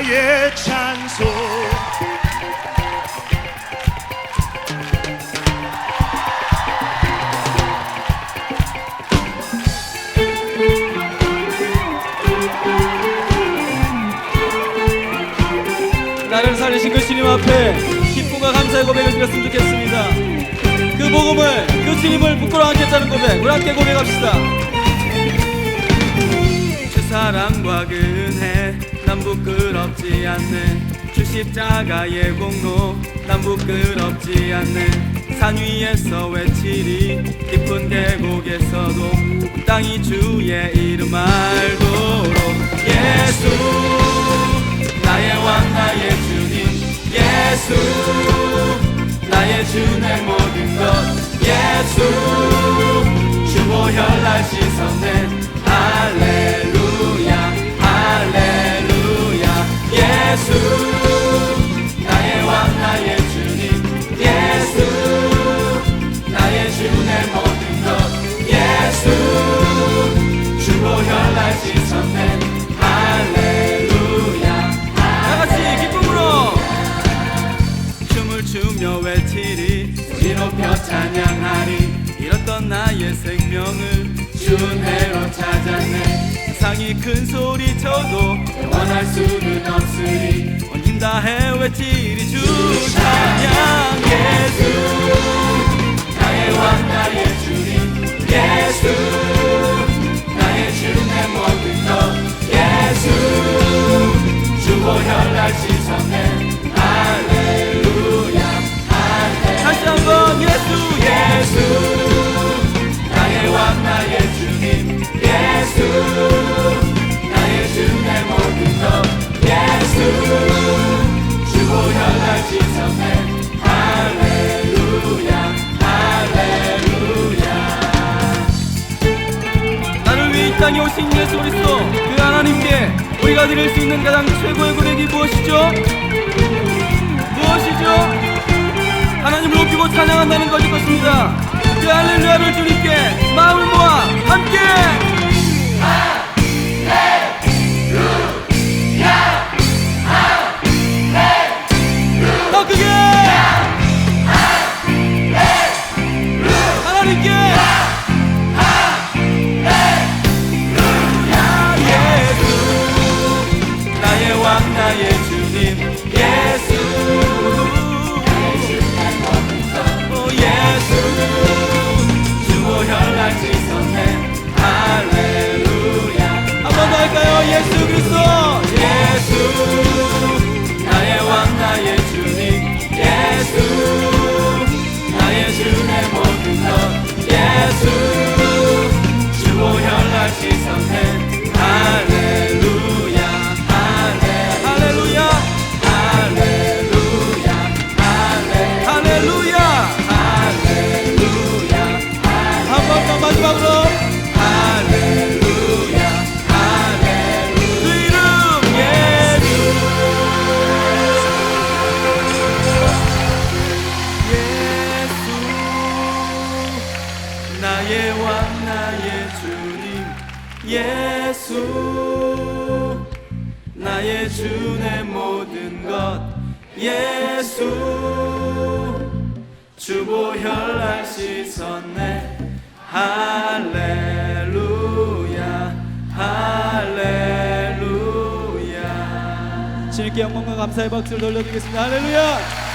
나의 찬송 나를 살리신 그 주님 앞에 기쁨과 감사의 고백을 드렸으면 좋겠습니다. 그 복음을, 그 주님을 부끄러워 않겠다는 고백, 우리 함께 고백합시다. 주 사랑과 그 은혜, 난 부끄럽지 않네. 주 십자가의 공로, 난 부끄럽지 않네. 산 위에서 외치리, 깊은 계곡에서도 온 땅이 주의 이름 알도록 예수. 나의 왕 나의 주님 예수 나의 주내 모든 것 예수 주보혈날 씻었네 세상이 큰 소리 쳐도 원할 수는 없으리. 온힘 다해 외치리 주찬 땅에 오신 예수 그리스도 그 하나님께 우리가 드릴 수 있는 가장 최고의 고백이 무엇이죠? 무엇이죠? 하나님을 높이고 찬양한다는 것일 것입니다 그 할렐루야를 주님께 마음을 모아 함께 나의 왕 나의 주님 예수. 나의 주 내 모든 것 예수. 주보혈날 씻었네. 할렐루야 할렐루야. 주님께 영광과 감사의 박수를 돌려드리겠습니다. 할렐루야